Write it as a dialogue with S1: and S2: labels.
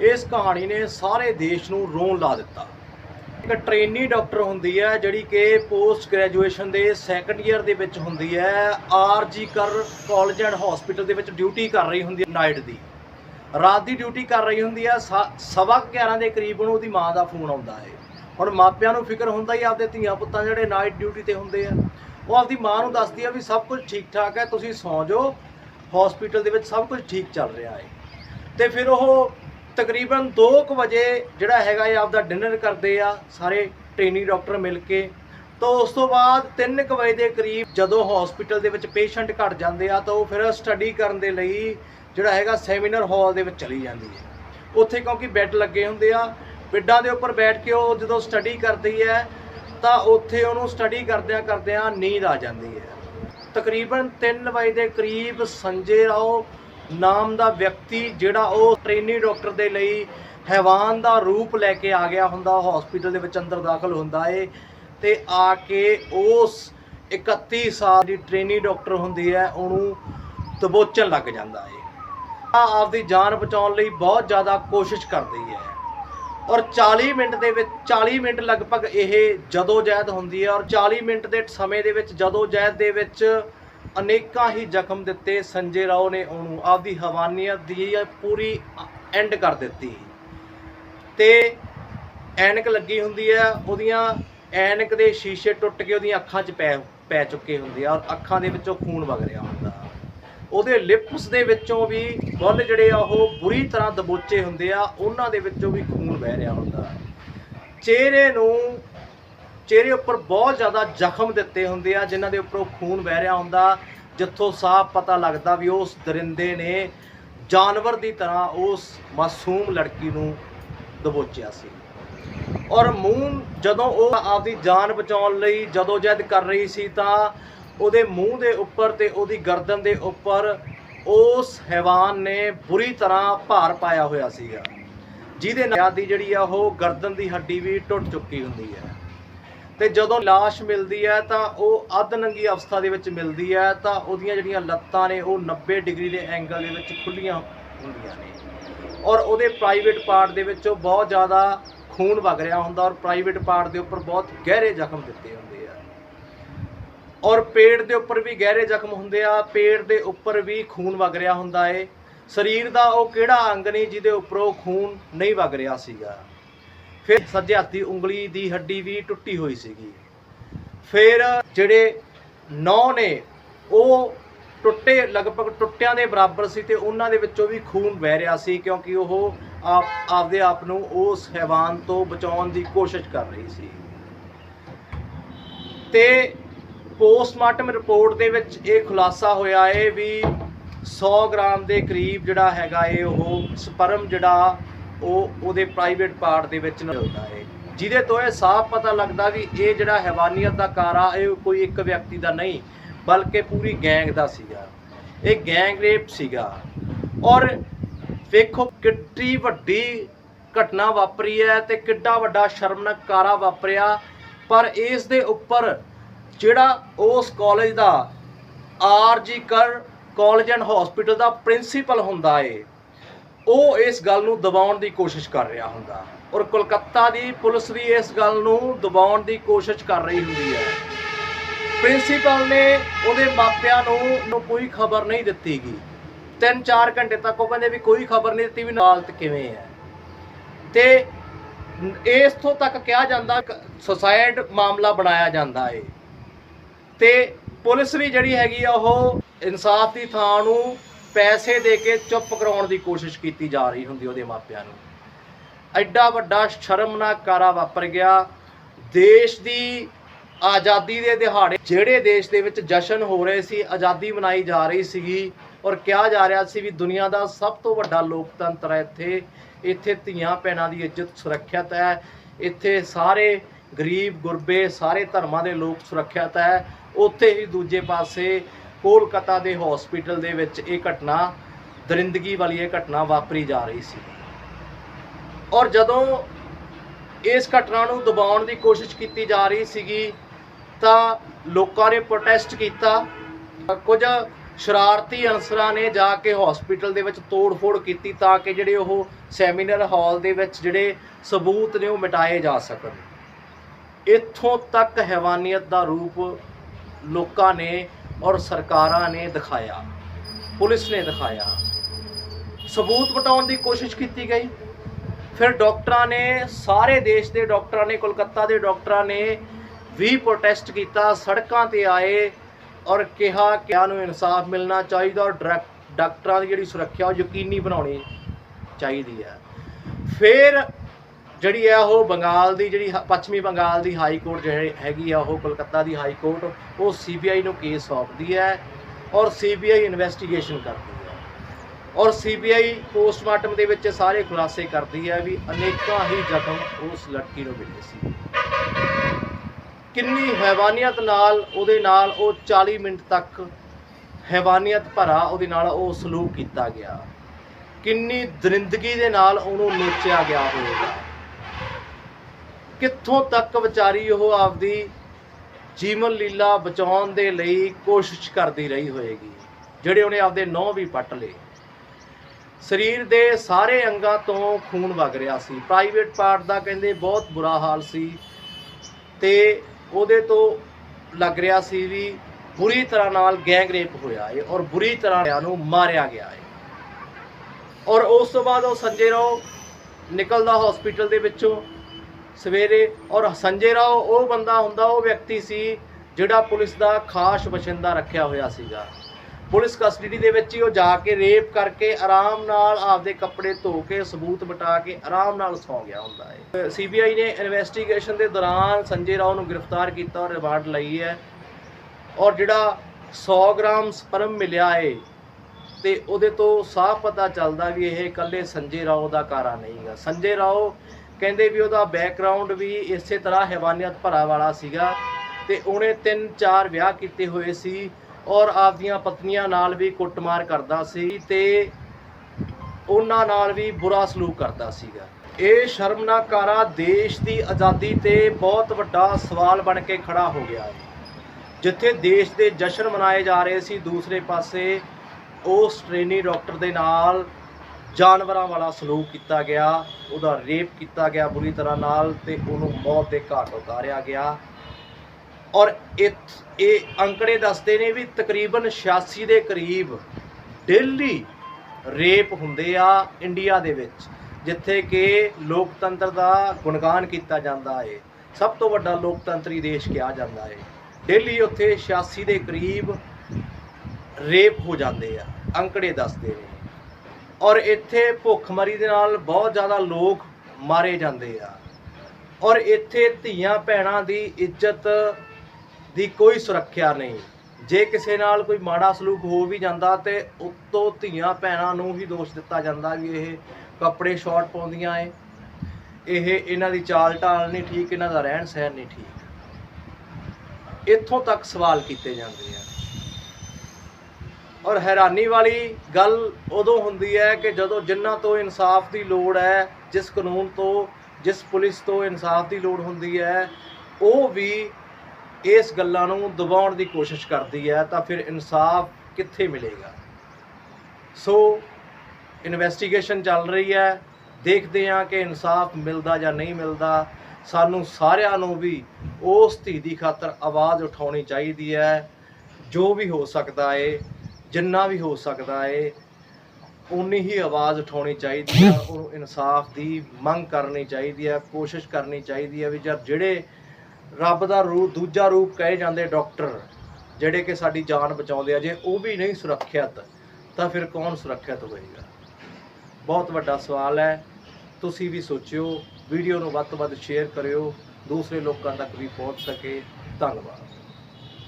S1: ਇਸ ਕਹਾਣੀ ਨੇ ਸਾਰੇ ਦੇਸ਼ ਨੂੰ ਰੋਣ ਲਾ ਦਿੱਤਾ। ਇੱਕ ਟ੍ਰੇਨੀ ਡਾਕਟਰ ਹੁੰਦੀ ਹੈ, ਜਿਹੜੀ ਕਿ ਪੋਸਟ ਗ੍ਰੈਜੂਏਸ਼ਨ ਦੇ ਸੈਕੰਡ ਇਅਰ ਦੇ ਵਿੱਚ ਹੁੰਦੀ ਹੈ। ਆਰਜੀ ਕਰ ਕਾਲਜ ਐਂਡ ਹਸਪੀਟਲ ਦੇ ਵਿੱਚ ਡਿਊਟੀ ਕਰ ਰਹੀ ਹੁੰਦੀ ਹੈ ਨਾਈਟ ਦੀ। ਰਾਤ ਦੀ ਡਿਊਟੀ ਕਰ ਰਹੀ ਹੁੰਦੀ ਹੈ, ਸਾ- ਸਵਾ ਕੁ 11 ਦੇ ਕਰੀਬ ਉਹਨੂੰ ਉਹਦੀ ਮਾਂ ਦਾ ਫੋਨ ਆਉਂਦਾ ਹੈ। ਹੁਣ ਮਾਪਿਆਂ ਨੂੰ ਫਿਕਰ ਹੁੰਦਾ ਹੀ ਆਪਦੇ ਧੀਆਂ ਪੁੱਤਾਂ ਜਿਹੜੇ ਨਾਈਟ ਡਿਊਟੀ ਤੇ ਹੁੰਦੇ ਆ। ਉਹ ਆਪਦੀ ਮਾਂ ਨੂੰ ਦੱਸਦੀ ਆ ਵੀ ਸਭ ਕੁਝ ਠੀਕ ਠਾਕ ਹੈ, ਤੁਸੀਂ ਸੌਂ ਜਾਓ। ਹਸਪੀਟਲ ਦੇ ਵਿੱਚ ਸਭ ਕੁਝ ਠੀਕ ਚੱਲ ਰਿਹਾ ਹੈ। ਤੇ ਫਿਰ ਉਹ ਤਕਰੀਬਨ 2:00 ਵਜੇ ਜਿਹੜਾ ਹੈਗਾ ਇਹ ਆਪਦਾ ਡਿਨਰ ਕਰਦੇ ਆ ਸਾਰੇ ਟ੍ਰੇਨੀ ਡਾਕਟਰ ਮਿਲ ਕੇ। ਤਾਂ ਉਸ ਤੋਂ ਬਾਅਦ 3:00 ਵਜੇ ਦੇ ਕਰੀਬ ਜਦੋਂ ਹਸਪੀਟਲ ਦੇ ਵਿੱਚ ਪੇਸ਼ੈਂਟ ਘਟ ਜਾਂਦੇ ਆ ਤਾਂ ਉਹ ਫਿਰ ਸਟੱਡੀ ਕਰਨ ਦੇ ਲਈ ਜਿਹੜਾ ਹੈਗਾ ਸੈਮੀਨਾਰ ਹਾਲ ਦੇ ਵਿੱਚ ਚਲੀ ਜਾਂਦੀ ਹੈ। ਉੱਥੇ ਕਿਉਂਕਿ ਬੈੱਡ ਲੱਗੇ ਹੁੰਦੇ ਆ, ਬੈੱਡਾਂ ਦੇ ਉੱਪਰ ਬੈਠ ਕੇ ਉਹ ਜਦੋਂ ਸਟੱਡੀ ਕਰਦੀ ਹੈ ਤਾਂ ਉੱਥੇ ਉਹਨੂੰ ਸਟੱਡੀ ਕਰਦਿਆਂ ਕਰਦਿਆਂ ਨੀਂਦ ਆ ਜਾਂਦੀ ਹੈ। ਤਕਰੀਬਨ 3 ਵਜੇ ਦੇ ਕਰੀਬ ਸੰਜੇ ਰਾਓ ਨਾਮ ਦਾ ਵਿਅਕਤੀ ਜਿਹੜਾ ਉਹ ਟ੍ਰੇਨੀ ਡਾਕਟਰ ਦੇ ਲਈ ਹੈਵਾਨ ਦਾ ਰੂਪ ਲੈ ਕੇ ਆ ਗਿਆ ਹੁੰਦਾ ਹਸਪੀਟਲ ਦੇ ਵਿੱਚ ਅੰਦਰ ਦਾਖਲ ਹੁੰਦਾ ਏ ਤੇ ਆ ਕੇ ਉਸ 31 ਸਾਲ ਦੀ ਟ੍ਰੇਨੀ ਡਾਕਟਰ ਹੁੰਦੀ ਹੈ, ਉਹਨੂੰ ਦਬੋਚਣ ਲੱਗ ਜਾਂਦਾ ਏ। ਆਪਦੀ ਜਾਨ ਬਚਾਉਣ ਲਈ ਬਹੁਤ ਜ਼ਿਆਦਾ ਕੋਸ਼ਿਸ਼ ਕਰਦੀ ਹੈ। ਔਰ 40 ਮਿੰਟ ਦੇ ਵਿੱਚ 40 ਮਿੰਟ ਲਗਭਗ ਇਹ ਜਦੋਂ ਜਹਿਦ ਹੁੰਦੀ ਹੈ ਔਰ 40 ਮਿੰਟ ਦੇ ਸਮੇਂ ਦੇ ਵਿੱਚ, ਜਦੋਂ ਜਹਿਦ ਦੇ ਵਿੱਚ ਅਨੇਕਾਂ ਹੀ ਜ਼ਖਮ ਦਿੱਤੇ। ਸੰਜੇ ਰਾਓ ਨੇ ਉਹਨੂੰ ਆਪਦੀ ਹਵਾਨੀਅਤ ਦੀ ਪੂਰੀ ਐਂਡ ਕਰ ਦਿੱਤੀ। ਤੇ ਐਨਕ ਲੱਗੀ ਹੁੰਦੀ ਹੈ, ਉਹਦੀਆਂ ਐਨਕ ਦੇ ਸ਼ੀਸ਼ੇ ਟੁੱਟ ਕੇ ਉਹਦੀਆਂ ਅੱਖਾਂ 'ਚ ਪੈ ਪੈ ਚੁੱਕੇ ਹੁੰਦੇ ਆ ਔਰ ਅੱਖਾਂ ਦੇ ਵਿੱਚੋਂ ਖੂਨ ਵਗ ਰਿਹਾ ਹੁੰਦਾ। ਉਹਦੇ ਲਿਪਸ ਦੇ ਵਿੱਚੋਂ ਵੀ ਬੁੱਲ ਜਿਹੜੇ ਆ, ਉਹ ਬੁਰੀ ਤਰ੍ਹਾਂ ਦਬੋਚੇ ਹੁੰਦੇ ਆ, ਉਹਨਾਂ ਦੇ ਵਿੱਚੋਂ ਵੀ ਖੂਨ ਵਹਿ ਰਿਹਾ ਹੁੰਦਾ। ਚਿਹਰੇ ਨੂੰ ਚਿਹਰੇ ਉੱਪਰ ਬਹੁਤ ਜ਼ਿਆਦਾ ਜ਼ਖਮ ਦਿੱਤੇ ਹੁੰਦੇ ਆ, ਜਿਨ੍ਹਾਂ ਦੇ ਉੱਪਰੋਂ ਖੂਨ ਵਹਿ ਰਿਹਾ ਹੁੰਦਾ। ਜਿੱਥੋਂ ਸਾਫ਼ ਪਤਾ ਲੱਗਦਾ ਵੀ ਉਸ ਦਰਿੰਦੇ ਨੇ ਜਾਨਵਰ ਦੀ ਤਰ੍ਹਾਂ ਉਸ ਮਾਸੂਮ ਲੜਕੀ ਨੂੰ ਦਬੋਚਿਆ ਸੀ। ਔਰ ਮੂੰਹ ਜਦੋਂ ਉਹ ਆਪਦੀ ਜਾਨ ਬਚਾਉਣ ਲਈ ਜਦੋਂ ਜਦ ਕਰ ਰਹੀ ਸੀ ਤਾਂ ਉਹਦੇ ਮੂੰਹ ਦੇ ਉੱਪਰ ਤੇ ਉਹਦੀ ਗਰਦਨ ਦੇ ਉੱਪਰ ਉਸ ਹੈਵਾਨ ਨੇ ਬੁਰੀ ਤਰ੍ਹਾਂ ਭਾਰ ਪਾਇਆ ਹੋਇਆ ਸੀਗਾ। ਜਿਹਦੇ ਨਾਲ ਦੀ ਜਿਹੜੀ ਆ ਉਹ ਗਰਦਨ ਦੀ ਹੱਡੀ ਵੀ ਟੁੱਟ ਚੁੱਕੀ ਹੁੰਦੀ ਹੈ। ਤੇ ਜਦੋਂ লাশ ਮਿਲਦੀ ਹੈ ਤਾਂ ਉਹ ਅੱਧ ਨੰਗੀ ਅਵਸਥਾ ਦੇ ਵਿੱਚ ਮਿਲਦੀ ਹੈ ਤਾਂ ਉਹਦੀਆਂ ਜਿਹੜੀਆਂ ਲੱਤਾਂ ਨੇ ਉਹ 90 ਡਿਗਰੀ ਦੇ ਐਂਗਲ ਦੇ ਵਿੱਚ ਖੁੱਲੀਆਂ ਹੁੰਦੀਆਂ ਨੇ। ਔਰ ਉਹਦੇ ਪ੍ਰਾਈਵੇਟ ਪਾਰਟ ਦੇ ਵਿੱਚ ਉਹ ਬਹੁਤ ਜ਼ਿਆਦਾ ਖੂਨ ਵਗ ਰਿਹਾ ਹੁੰਦਾ ਔਰ ਪ੍ਰਾਈਵੇਟ ਪਾਰਟ ਦੇ ਉੱਪਰ ਬਹੁਤ ਗਹਿਰੇ ਜ਼ਖਮ ਦਿੱਤੇ ਹੁੰਦੇ ਆ। ਔਰ ਪੇਟ ਦੇ ਉੱਪਰ ਵੀ ਗਹਿਰੇ ਜ਼ਖਮ ਹੁੰਦੇ ਆ, ਪੇਟ ਦੇ ਉੱਪਰ ਵੀ ਖੂਨ ਵਗ ਰਿਹਾ ਹੁੰਦਾ ਏ। ਸਰੀਰ ਦਾ ਉਹ ਕਿਹੜਾ ਅੰਗ ਨਹੀਂ ਜਿਹਦੇ ਉੱਪਰੋਂ ਖੂਨ ਨਹੀਂ ਵਗ ਰਿਹਾ ਸੀਗਾ? ਫਿਰ ਸੱਜੇ ਹੱਥ ਦੀ ਉਂਗਲੀ ਦੀ ਹੱਡੀ ਵੀ ਟੁੱਟੀ ਹੋਈ ਸੀਗੀ। ਫਿਰ ਜਿਹੜੇ ਨੌ ਨੇ, ਉਹ ਟੁੱਟੇ, ਲਗਭਗ ਟੁੱਟਿਆਂ ਦੇ ਬਰਾਬਰ ਸੀ ਤੇ ਉਹਨਾਂ ਦੇ ਵਿੱਚੋਂ ਵੀ ਖੂਨ ਵਹਿ ਰਿਹਾ ਸੀ ਕਿਉਂਕਿ ਉਹ ਆਪ, ਆਪਦੇ ਆਪ ਨੂੰ ਉਸ ਹੈਵਾਨ ਤੋਂ ਬਚਾਉਣ ਦੀ ਕੋਸ਼ਿਸ਼ ਕਰ ਰਹੀ ਸੀ। ਤੇ ਪੋਸਟਮਾਰਟਮ ਰਿਪੋਰਟ ਦੇ ਵਿੱਚ ਇਹ ਖੁਲਾਸਾ ਹੋਇਆ ਹੈ ਵੀ 100 ਗ੍ਰਾਮ ਦੇ ਕਰੀਬ ਜਿਹੜਾ ਹੈਗਾ ਏ, ਉਹ ਸਪਰਮ ਜਿਹੜਾ ਉਹ ਉਹਦੇ ਪ੍ਰਾਈਵੇਟ ਪਾਰਟ ਦੇ ਵਿੱਚ ਮਿਲਦਾ ਹੈ। ਜਿਹਦੇ ਤੋਂ ਇਹ ਸਾਫ਼ ਪਤਾ ਲੱਗਦਾ ਵੀ ਇਹ ਜਿਹੜਾ ਹੈਵਾਨੀਅਤ ਦਾ ਕਾਰਾ, ਇਹ ਕੋਈ ਇੱਕ ਵਿਅਕਤੀ ਦਾ ਨਹੀਂ, ਬਲਕਿ ਪੂਰੀ ਗੈਂਗ ਦਾ ਸੀਗਾ। ਇਹ ਗੈਂਗ ਰੇਪ ਸੀਗਾ। ਔਰ ਵੇਖੋ ਕਿੱਡੀ ਵੱਡੀ ਘਟਨਾ ਵਾਪਰੀ ਹੈ ਤੇ ਕਿੱਡਾ ਵੱਡਾ ਸ਼ਰਮਨਾਕ ਕਾਰਾ ਵਾਪਰਿਆ। ਪਰ ਇਸ ਦੇ ਉੱਪਰ ਜਿਹੜਾ ਉਸ college the RG Kar college and hospital the principal ਹੁੰਦਾ ਏ ਉਹ ਇਸ ਗੱਲ ਨੂੰ ਦਬਾਉਣ ਦੀ ਕੋਸ਼ਿਸ਼ ਕਰ ਰਿਹਾ ਹੁੰਦਾ। ਔਰ ਕੋਲਕਾਤਾ ਦੀ ਪੁਲਿਸ ਵੀ ਇਸ ਗੱਲ ਨੂੰ ਦਬਾਉਣ ਦੀ ਕੋਸ਼ਿਸ਼ ਕਰ ਰਹੀ ਹੁੰਦੀ ਹੈ। ਪ੍ਰਿੰਸੀਪਲ ਨੇ ਉਹਦੇ ਮਾਪਿਆਂ ਨੂੰ ਨੂੰ ਕੋਈ ਖਬਰ ਨਹੀਂ ਦਿੱਤੀਗੀ। 3-4 ਘੰਟੇ ਤੱਕ ਉਹ ਕਹਿੰਦੇ ਵੀ ਕੋਈ ਖਬਰ ਨਹੀਂ ਦਿੱਤੀ ਵੀ ਹਾਲਤ ਕਿਵੇਂ ਹੈ। ਤੇ ਇਸ ਤੋਂ ਤੱਕ ਕਿਹਾ ਜਾਂਦਾ ਸੁਸਾਇਡ ਮਾਮਲਾ ਬਣਾਇਆ ਜਾਂਦਾ ਏ। ਤੇ ਪੁਲਿਸ ਵੀ ਜਿਹੜੀ ਹੈਗੀ ਆ ਉਹ ਇਨਸਾਫ ਦੀ ਥਾਂ ਨੂੰ ਪੈਸੇ ਦੇ ਕੇ ਚੁੱਪ ਕਰਾਉਣ ਦੀ ਕੋਸ਼ਿਸ਼ ਕੀਤੀ ਜਾ ਰਹੀ ਹੁੰਦੀ ਉਹਦੇ ਮਾਪਿਆਂ ਨੂੰ। ਐਡਾ ਵੱਡਾ ਸ਼ਰਮਨਾਕ ਕਾਰਾ ਵਾਪਰ ਗਿਆ। ਦੇਸ਼ ਦੀ ਆਜ਼ਾਦੀ ਦੇ ਦਿਹਾੜੇ ਜਿਹੜੇ ਦੇਸ਼ ਦੇ ਵਿੱਚ ਜਸ਼ਨ ਹੋ ਰਹੇ ਸੀ, ਆਜ਼ਾਦੀ ਮਨਾਈ ਜਾ ਰਹੀ ਸੀਗੀ ਔਰ ਕਿਹਾ ਜਾ ਰਿਹਾ ਸੀ ਵੀ ਦੁਨੀਆ ਦਾ ਸਭ ਤੋਂ ਵੱਡਾ ਲੋਕਤੰਤਰ ਹੈ ਇੱਥੇ। ਇੱਥੇ ਧੀਆਂ ਭੈਣਾਂ ਦੀ ਇੱਜ਼ਤ ਸੁਰੱਖਿਅਤ ਹੈ। ਇੱਥੇ ਸਾਰੇ ਗਰੀਬ, ਗੁਰਬੇ, ਸਾਰੇ ਧਰਮਾਂ ਦੇ ਲੋਕ ਸੁਰੱਖਿਅਤ ਹੈ। ਉੱਥੇ ਹੀ ਦੂਜੇ ਪਾਸੇ ਕੋਲਕਾਤਾ ਦੇ ਹਸਪੀਟਲ ਦੇ ਵਿੱਚ ਇਹ ਘਟਨਾ, ਦਰਿੰਦਗੀ ਵਾਲੀ ਇਹ ਘਟਨਾ ਵਾਪਰੀ ਜਾ ਰਹੀ ਸੀ। ਔਰ ਜਦੋਂ ਇਸ ਘਟਨਾ ਨੂੰ ਦਬਾਉਣ ਦੀ ਕੋਸ਼ਿਸ਼ ਕੀਤੀ ਜਾ ਰਹੀ ਸੀਗੀ, ਤਾਂ ਲੋਕਾਂ ਨੇ ਪ੍ਰੋਟੈਸਟ ਕੀਤਾ। ਕੁਝ ਸ਼ਰਾਰਤੀ ਅਨਸਰਾਂ ਨੇ ਜਾ ਕੇ ਹਸਪੀਟਲ ਦੇ ਵਿੱਚ ਤੋੜ-ਫੋੜ ਕੀਤੀ ਤਾਂ ਕਿ ਜਿਹੜੇ ਉਹ ਸੈਮੀਨਾਰ ਹਾਲ ਦੇ ਵਿੱਚ ਜਿਹੜੇ ਸਬੂਤ ਨੇ ਉਹ ਮਿਟਾਏ ਜਾ ਸਕਣ। ਇੱਥੋਂ ਤੱਕ ਹੈਵਾਨੀਅਤ ਦਾ ਰੂਪ ਲੋਕਾਂ ਨੇ ਔਰ ਸਰਕਾਰਾਂ ਨੇ ਦਿਖਾਇਆ, ਪੁਲਿਸ ਨੇ ਦਿਖਾਇਆ। ਸਬੂਤ ਮਟਾਉਣ ਦੀ ਕੋਸ਼ਿਸ਼ ਕੀਤੀ ਗਈ। ਫਿਰ ਡਾਕਟਰਾਂ ਨੇ, ਸਾਰੇ ਦੇਸ਼ ਦੇ ਡਾਕਟਰਾਂ ਨੇ, ਕੋਲਕਾਤਾ ਦੇ ਡਾਕਟਰਾਂ ਨੇ ਵੀ ਪ੍ਰੋਟੈਸਟ ਕੀਤਾ, ਸੜਕਾਂ ਤੇ ਆਏ ਔਰ ਕਿਹਾ ਕਿ ਨੂੰ ਇਨਸਾਫ ਮਿਲਣਾ ਚਾਹੀਦਾ ਔਰ ਡਰਕ- ਡਾਕਟਰਾਂ ਦੀ ਜਿਹੜੀ ਸੁਰੱਖਿਆ, ਉਹ ਯਕੀਨੀ ਬਣਾਉਣੀ ਚਾਹੀਦੀ ਹੈ। ਫਿਰ ਜਿਹੜੀ ਹੈ ਉਹ ਬੰਗਾਲ ਦੀ ਜਿਹੜੀ ਹ- ਪੱਛਮੀ ਬੰਗਾਲ ਦੀ ਹਾਈ ਕੋਰਟ ਜਿਹੜੀ ਹੈਗੀ ਆ ਉਹ ਕਲਕੱਤਾ ਦੀ ਹਾਈ ਕੋਰਟ, ਉਹ ਸੀਬੀਆਈ ਨੂੰ ਕੇਸ ਸੌਂਪਦੀ ਹੈ ਔਰ ਸੀਬੀਆਈ ਇਨਵੈਸਟੀਗੇਸ਼ਨ ਕਰਦੀ ਹੈ। ਔਰ ਸੀਬੀਆਈ ਪੋਸਟਮਾਰਟਮ ਦੇ ਵਿੱਚ ਸਾਰੇ ਖੁਲਾਸੇ ਕਰਦੀ ਹੈ ਵੀ ਅਨੇਕਾਂ ਹੀ ਜ਼ਖਮ ਉਸ ਲੜਕੀ ਨੂੰ ਮਿਲੇ ਸੀ। ਕਿੰਨੀ ਹੈਵਾਨੀਅਤ ਨਾਲ ਉਹਦੇ ਨਾਲ ਉਹ 40 ਮਿੰਟ ਤੱਕ ਹੈਵਾਨੀਅਤ ਭਰਾ ਉਹਦੇ ਨਾਲ ਉਹ ਸਲੂਕ ਕੀਤਾ ਗਿਆ। ਕਿੰਨੀ ਦਰਿੰਦਗੀ ਦੇ ਨਾਲ ਉਹਨੂੰ ਨੋਚਿਆ ਗਿਆ ਹੋਵੇਗਾ। ਕਿੱਥੋਂ ਤੱਕ ਵਿਚਾਰੀ ਉਹ ਆਪਦੀ ਜੀਵਨ ਲੀਲਾ ਬਚਾਉਣ ਦੇ ਲਈ ਕੋਸ਼ਿਸ਼ ਕਰਦੀ ਰਹੀ ਹੋਏਗੀ, ਜਿਹੜੇ ਉਹਨੇ ਆਪਦੇ ਨਹੁੰ ਵੀ ਪੱਟ ਲਏ। ਸਰੀਰ ਦੇ ਸਾਰੇ ਅੰਗਾਂ ਤੋਂ ਖੂਨ ਵਗ ਰਿਹਾ ਸੀ। ਪ੍ਰਾਈਵੇਟ ਪਾਰਟ ਦਾ ਕਹਿੰਦੇ ਬਹੁਤ ਬੁਰਾ ਹਾਲ ਸੀ ਤੇ ਉਹਦੇ ਤੋਂ ਲੱਗ ਰਿਹਾ ਸੀ ਵੀ ਬੁਰੀ ਤਰ੍ਹਾਂ ਨਾਲ ਗੈਂਗ ਰੇਪ ਹੋਇਆ ਏ ਔਰ ਬੁਰੀ ਤਰ੍ਹਾਂ ਨੂੰ ਮਾਰਿਆ ਗਿਆ ਏ। ਔਰ ਉਸ ਤੋਂ ਬਾਅਦ ਉਹ ਸੰਜੇ ਰਾਓ ਨਿਕਲਦਾ ਹਸਪੀਟਲ ਦੇ ਵਿੱਚੋਂ ਸਵੇਰੇ ਔਰ ਸੰਜੇ ਰਾਓ, ਉਹ ਬੰਦਾ ਹੁੰਦਾ, ਉਹ ਵਿਅਕਤੀ ਸੀ ਜਿਹੜਾ ਪੁਲਿਸ ਦਾ ਖਾਸ ਵਸ਼ਿੰਦਾ ਰੱਖਿਆ ਹੋਇਆ ਸੀਗਾ। ਪੁਲਿਸ ਕਸਟਡੀ ਦੇ ਵਿੱਚ ਹੀ ਉਹ ਜਾ ਕੇ ਰੇਪ ਕਰਕੇ ਆਰਾਮ ਨਾਲ ਆਪਦੇ ਕੱਪੜੇ ਧੋ ਕੇ, ਸਬੂਤ ਬਟਾ ਕੇ ਆਰਾਮ ਨਾਲ ਸੌ ਗਿਆ ਹੁੰਦਾ ਹੈ। ਸੀਬੀਆਈ ਨੇ ਇਨਵੈਸਟੀਗੇਸ਼ਨ ਦੇ ਦੌਰਾਨ ਸੰਜੇ ਰਾਓ ਨੂੰ ਗ੍ਰਿਫਤਾਰ ਕੀਤਾ ਔਰ ਰਿਮਾਂਡ ਲਈ ਹੈ। ਔਰ ਜਿਹੜਾ 100 ਗ੍ਰਾਮ ਸਪਰਮ ਮਿਲਿਆ ਏ ਤੇ ਉਹਦੇ ਤੋਂ ਸਾਫ਼ ਪਤਾ ਚੱਲਦਾ ਵੀ ਇਹ ਇਕੱਲੇ ਸੰਜੇ ਰਾਓ ਦਾ ਕਾਰਾ ਨਹੀਂਗਾ ਸੰਜੇ ਰਾਓ ਕਹਿੰਦੇ ਵੀ ਉਹਦਾ ਬੈਕਗ੍ਰਾਉਂਡ ਵੀ ਇਸੇ ਤਰ੍ਹਾਂ ਹੈਵਾਨੀਅਤ ਭਰਾ ਵਾਲਾ ਸੀਗਾ ਤੇ ਉਹਨੇ ਤਿੰਨ ਚਾਰ ਵਿਆਹ ਕੀਤੇ ਹੋਏ ਸੀ ਔਰ ਆਪਦੀਆਂ ਪਤਨੀਆਂ ਨਾਲ ਵੀ ਕੁੱਟਮਾਰ ਕਰਦਾ ਸੀ ਤੇ ਉਹਨਾਂ ਨਾਲ ਵੀ ਬੁਰਾ ਸਲੂਕ ਕਰਦਾ ਸੀਗਾ। ਇਹ ਸ਼ਰਮਨਾਕ ਕਾਰਾ ਦੇਸ਼ ਦੀ ਆਜ਼ਾਦੀ ਤੇ ਬਹੁਤ ਵੱਡਾ ਸਵਾਲ ਬਣ ਕੇ ਖੜਾ ਹੋ ਗਿਆ। ਜਿੱਥੇ ਦੇਸ਼ ਦੇ ਜਸ਼ਨ ਮਨਾਏ ਜਾ ਰਹੇ ਸੀ, ਦੂਸਰੇ ਪਾਸੇ ਉਸ ਟ੍ਰੇਨੀ ਡਾਕਟਰ ਦੇ ਨਾਲ ਜਾਨਵਰਾਂ ਵਾਲਾ ਸਲੂਕ ਕੀਤਾ ਗਿਆ, ਉਹਦਾ ਰੇਪ ਕੀਤਾ ਗਿਆ ਬੁਰੀ ਤਰ੍ਹਾਂ ਨਾਲ ਤੇ ਉਹਨੂੰ ਮੌਤ ਦੇ ਘਾਟ ਉਤਾਰਿਆ ਗਿਆ। ਔਰ ਇਹ ਇਹ ਅੰਕੜੇ ਦੱਸਦੇ ਨੇ ਵੀ ਤਕਰੀਬਨ 86 ਦੇ ਕਰੀਬ ਡੇਲੀ ਰੇਪ ਹੁੰਦੇ ਆ ਇੰਡੀਆ ਦੇ ਵਿੱਚ, ਜਿੱਥੇ ਕਿ ਲੋਕਤੰਤਰ ਦਾ ਗੁਣਗਾਨ ਕੀਤਾ ਜਾਂਦਾ ਹੈ ਸਭ ਤੋਂ ਵੱਡਾ ਲੋਕਤੰਤਰੀ ਦੇਸ਼ ਕਿਹਾ ਜਾਂਦਾ ਹੈ ਡੇਲੀ ਉੱਥੇ 86 ਦੇ ਕਰੀਬ ਰੇਪ ਹੋ ਜਾਂਦੇ ਆ, ਅੰਕੜੇ ਦੱਸਦੇ ਨੇ। ਔਰ ਇੱਥੇ ਭੁੱਖਮਰੀ ਦੇ ਨਾਲ ਬਹੁਤ ਜ਼ਿਆਦਾ ਲੋਕ ਮਾਰੇ ਜਾਂਦੇ ਆ। ਔਰ ਇੱਥੇ ਧੀਆਂ ਭੈਣਾਂ ਦੀ ਇੱਜ਼ਤ ਦੀ ਕੋਈ ਸੁਰੱਖਿਆ ਨਹੀਂ। ਜੇ ਕਿਸੇ ਨਾਲ ਕੋਈ ਮਾੜਾ ਸਲੂਕ ਹੋ ਵੀ ਜਾਂਦਾ ਤੇ ਉੱਤੋਂ ਧੀਆਂ ਭੈਣਾਂ ਨੂੰ ਹੀ ਦੋਸ਼ ਦਿੱਤਾ ਜਾਂਦਾ ਵੀ ਇਹ ਕੱਪੜੇ ਸ਼ਾਰਟ ਪਾਉਂਦੀਆਂ ਏ। ਇਹ ਇਹਨਾਂ ਦੀ ਚਾਲ ਢਾਲ ਨਹੀਂ ਠੀਕ, ਇਹਨਾਂ ਦਾ ਰਹਿਣ ਸਹਿਣ ਨਹੀਂ ਠੀਕ। ਇੱਥੋਂ ਤੱਕ ਸਵਾਲ ਕੀਤੇ ਜਾਂਦੇ ਆ। ਔਰ ਹੈਰਾਨੀ ਵਾਲੀ ਗੱਲ ਉਦੋਂ ਹੁੰਦੀ ਹੈ ਕਿ ਜਦੋਂ ਜਿਨ੍ਹਾਂ ਤੋਂ ਇਨਸਾਫ ਦੀ ਲੋੜ ਹੈ, ਜਿਸ ਕਾਨੂੰਨ ਤੋਂ, ਜਿਸ ਪੁਲਿਸ ਤੋਂ ਇਨਸਾਫ ਦੀ ਲੋੜ ਹੁੰਦੀ ਹੈ, ਉਹ ਵੀ ਇਸ ਗੱਲਾਂ ਨੂੰ ਦਬਾਉਣ ਦੀ ਕੋਸ਼ਿਸ਼ ਕਰਦੀ ਹੈ, ਤਾਂ ਫਿਰ ਇਨਸਾਫ ਕਿੱਥੇ ਮਿਲੇਗਾ? ਸੋ ਇਨਵੈਸਟੀਗੇਸ਼ਨ ਚੱਲ ਰਹੀ ਹੈ, ਦੇਖਦੇ ਹਾਂ ਕਿ ਇਨਸਾਫ ਮਿਲਦਾ ਜਾਂ ਨਹੀਂ ਮਿਲਦਾ। ਸਾਨੂੰ ਸਾਰਿਆਂ ਨੂੰ ਵੀ ਉਸ ਧੀ ਦੀ ਖਾਤਰ ਆਵਾਜ਼ ਉਠਾਉਣੀ ਚਾਹੀਦੀ ਹੈ, ਜੋ ਵੀ ਹੋ ਸਕਦਾ ਏ। ਜਿੰਨਾ ਵੀ ਹੋ ਸਕਦਾ ਏ ਉਨੀ ਹੀ ਆਵਾਜ਼ ਉਠਾਉਣੀ ਚਾਹੀਦੀ ਹੈ ਉਹਨੂੰ ਇਨਸਾਫ ਦੀ ਮੰਗ ਕਰਨੀ ਚਾਹੀਦੀ ਹੈ ਕੋਸ਼ਿਸ਼ ਕਰਨੀ ਚਾਹੀਦੀ ਹੈ ਵੀ ਜਦ ਜਿਹੜੇ ਰੱਬ ਦਾ ਰੂਪ, ਦੂਜਾ ਰੂਪ ਕਹੇ ਜਾਂਦੇ ਡਾਕਟਰ, ਜਿਹੜੇ ਕਿ ਸਾਡੀ ਜਾਨ ਬਚਾਉਂਦੇ ਆ, ਜੇ ਉਹ ਵੀ ਨਹੀਂ ਸੁਰੱਖਿਅਤ, ਤਾਂ ਫਿਰ ਕੌਣ ਸੁਰੱਖਿਅਤ ਹੋਏਗਾ? ਬਹੁਤ ਵੱਡਾ ਸਵਾਲ ਹੈ। ਤੁਸੀਂ ਵੀ ਸੋਚਿਓ, ਵੀਡੀਓ ਨੂੰ ਵੱਧ ਤੋਂ ਵੱਧ ਸ਼ੇਅਰ ਕਰਿਓ, ਦੂਸਰੇ ਲੋਕਾਂ ਤੱਕ ਵੀ ਪਹੁੰਚ ਸਕੇ। ਧੰਨਵਾਦ।